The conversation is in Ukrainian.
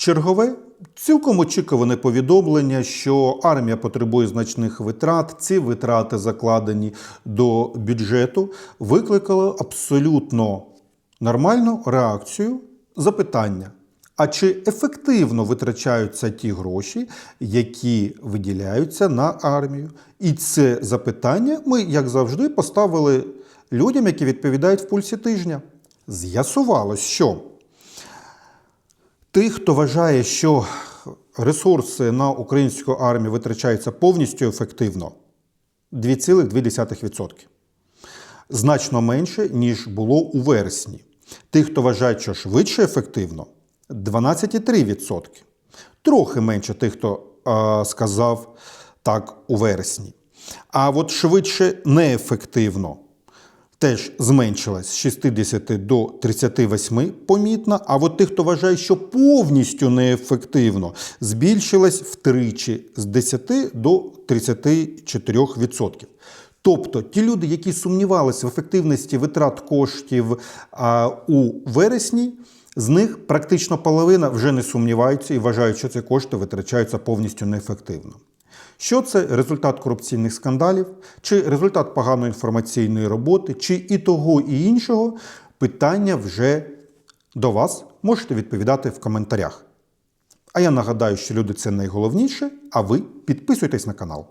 Чергове цілком очікуване повідомлення, що армія потребує значних витрат. Ці витрати, закладені до бюджету, викликало абсолютно нормальну реакцію запитання. А чи ефективно витрачаються ті гроші, які виділяються на армію? І це запитання ми, як завжди, поставили людям, які відповідають в пульсі тижня. З'ясувалось, що Тих, хто вважає, що ресурси на українську армію витрачаються повністю ефективно, 2,2%. Значно менше, ніж було у вересні. Тих, хто вважає, що швидше ефективно, 12,3%. Трохи менше тих, хто е, сказав так у вересні. А от швидше неефективно теж зменшилась з 60 до 38 помітно. А от тих, хто вважає, що повністю неефективно, збільшилась втричі з 10 до 34%. Тобто ті люди, які сумнівалися в ефективності витрат коштів а, у вересні, з них практично половина вже не сумніваються і вважають, що ці кошти витрачаються повністю неефективно. Що це результат корупційних скандалів, чи результат поганої інформаційної роботи, чи і того, і іншого, питання вже до вас можете відповідати в коментарях. А я нагадаю, що люди це найголовніше, а ви підписуйтесь на канал.